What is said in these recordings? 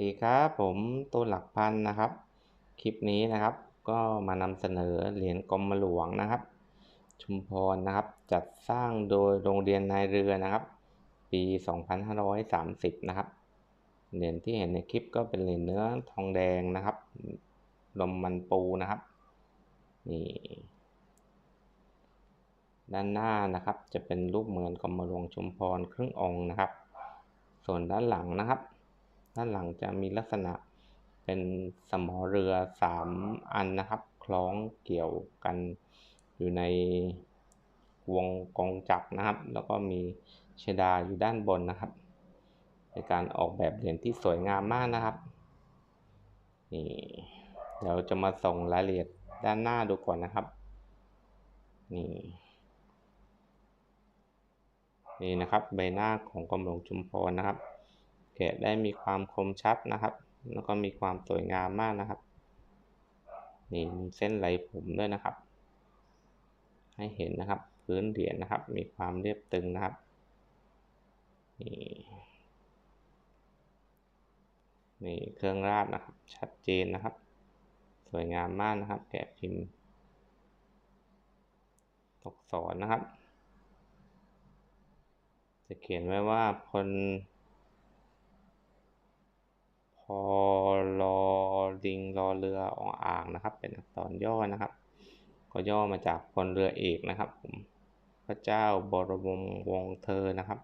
ดีครับผมต้นหลักพันนะครับ คลิปนี้นะครับ ก็มานำเสนอเหรียญกรมหลวงนะครับ ชุมพรนะครับ จัดสร้างโดยโรงเรียนนายเรือนะครับ ปี 2530 นะครับเหรียญที่เห็นในคลิปก็เป็นเหรียญเนื้อทองแดงนะครับลมมันปูนะครับนี่ด้านหน้านะครับจะเป็นรูปเหมือนกรมหลวงชุมพรครึ่งองค์นะครับ ส่วนด้านหลังนะครับ ด้านหลังจะมีลักษณะเป็นสมอเรือสามอันนะครับ คล้องเกี่ยวกันอยู่ในวงกองจักรนะครับ แล้วก็มีเชดาอยู่ด้านบนนะครับในการออกแบบเหรียญที่สวยงามมากนะครับนี่เดี๋ยวจะมาส่งรายละเอียดด้านหน้าดูก่อนนะครับนี่นี่นะครับใบหน้าของกรมหลวงชุมพรนะครับ แกะได้มีความคมชัดนะครับ แล้วก็มีความสวยงามมากนะครับ นี่มีเส้นไหลผมด้วยนะครับ ให้เห็นนะครับ พื้นเหรียญนะครับ มีความเรียบตึงนะครับ นี่ นี่เครื่องราดนะครับ ชัดเจนนะครับ สวยงามมากนะครับ แกะพิมพ์ตกสอนนะครับ จะเขียนไว้ว่าพล อลอลิงรอเรือองอ่างนะครับ เป็นอักษรย่อนะครับ ก็ย่อมาจากพลเรือเอกนะครับผมพระเจ้าบรมวงศ์เธอนะครับ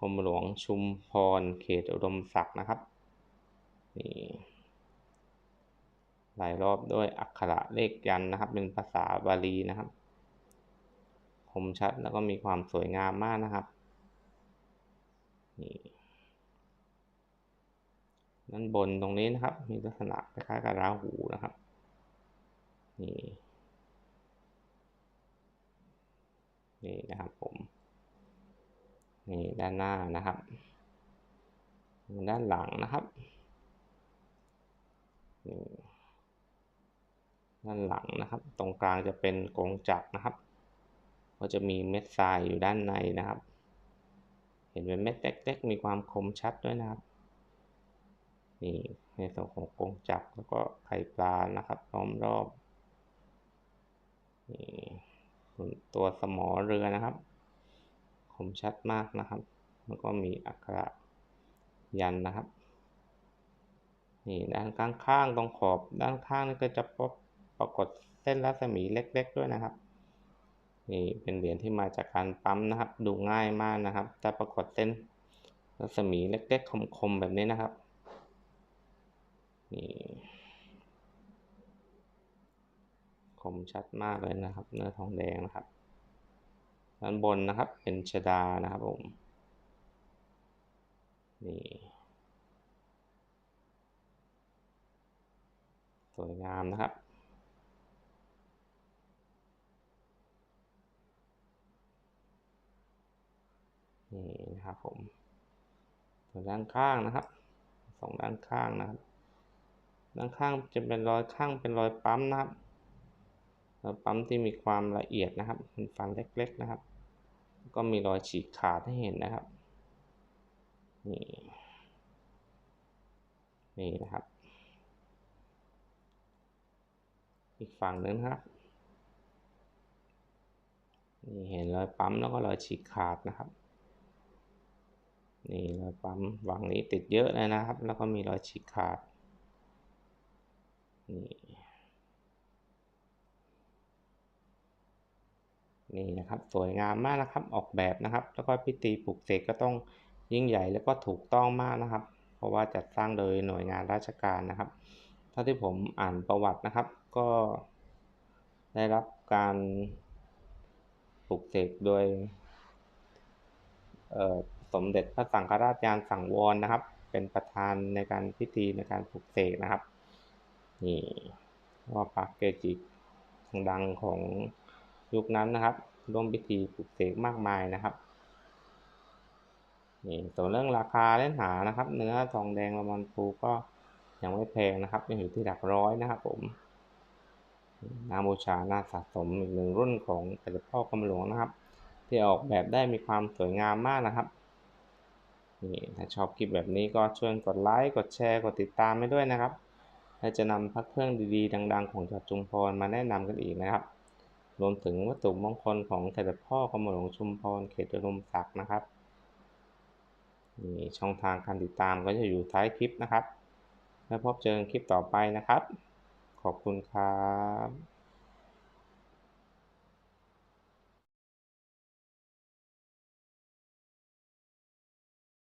กรมหลวงชุมพรเขตอุดมศักดิ์นะครับนี่หลายรอบด้วยอักขระเลขยันนะครับ เป็นภาษาบาลีนะครับคมชัดแล้วก็มีความสวยงามมากนะครับนี่ ด้านบนตรงนี้นะครับ มีลักษณะคล้ายๆกับราหูนะครับนี่นี่นะครับผมนี่ด้านหน้านะครับด้านหลังนะครับนี่ด้านหลังนะครับ ตรงกลางจะเป็นกงจักรนะครับ ก็จะมีเม็ดทรายอยู่ด้านในนะครับ เห็นเป็นเม็ดเล็กๆมีความคมชัดด้วยนะครับ นี่ในส่วนของกงจักรแล้วก็ไข่ปลานะครับล้อมรอบนี่ตัวสมอเรือนะครับ คมชัดมากนะครับ แล้วก็มีอักขระยันนะครับนี่ด้านข้างๆตรงขอบด้านข้างนี่ก็จะพบปรากฏเส้นรัศมีเล็ก ๆ ด้วยนะครับนี่เป็นเหรียญที่มาจากการปั๊มนะครับ ดูง่ายมากนะครับจะปรากฏเส้นรัศมีเล็ก ๆ คมๆแบบนี้นะครับ นี่ คมชัดมากเลยนะครับ เนื้อทองแดงนะครับ ด้านบนนะครับเป็นชดานะครับผม นี่สวยงามนะครับนี่นะครับผมส่วนด้านข้างนะครับสองด้านข้างนะครับ ด้านข้างจะเป็นรอยข้างเป็นรอยปั๊มนะครับรอยปั๊มที่มีความละเอียดนะครับเป็นฟันเล็กๆนะครับ ก็มีรอยฉีกขาดให้เห็นนะครับนี่นี่นะครับ อีกฝั่งนึงครับนี่เห็นรอยปั๊มแล้วก็รอยฉีกขาดนะครับนี่รอยปั๊มฝั่งนี้ติดเยอะเลยนะครับ แล้วก็มีรอยฉีกขาด นี่ นี่นะครับสวยงามมากนะครับออกแบบนะครับ แล้วก็พิธีปลุกเสกก็ต้องยิ่งใหญ่แล้วก็ถูกต้องมากนะครับ เพราะว่าจัดสร้างโดยหน่วยงานราชการนะครับเท่าที่ผมอ่านประวัตินะครับ ก็ได้รับการปลุกเสกโดยสมเด็จพระสังฆราชยานสังวรนะครับ เป็นประธานในการพิธีในการปลุกเสกนะครับ นี่ว่าพระเกจิดังของยุคนั้นนะครับร่วมพิธีปลุกเสกมากมายนะครับนี่ส่วนเรื่องราคาเล่นหานะครับ เนื้อทองแดงละมันปูก็ยังไม่แพงนะครับยังอยู่ที่หลักร้อยนะครับผมนาบูชาน่าสะสมอีกหนึ่งรุ่นของแต่พ่อกำหลวงนะครับ ที่ออกแบบได้มีความสวยงามมากนะครับนี่ถ้าชอบคลิปแบบนี้ก็ช่วยกดไลค์กดแชร์กดติดตามให้ด้วยนะครับ และจะนำพักเครื่องดีๆ ดัง ๆ ของจัดจุมพรมาแนะนำกันอีกนะครับ รวมถึงวัตถุมงคลของเสด็จพ่อกรมหลวงชุมพรเขตอุดมศักดิ์นะครับนี่ช่องทางการติดตามก็จะอยู่ท้ายคลิปนะครับ แล้วพบเจอคลิปต่อไปนะครับ ขอบคุณครับ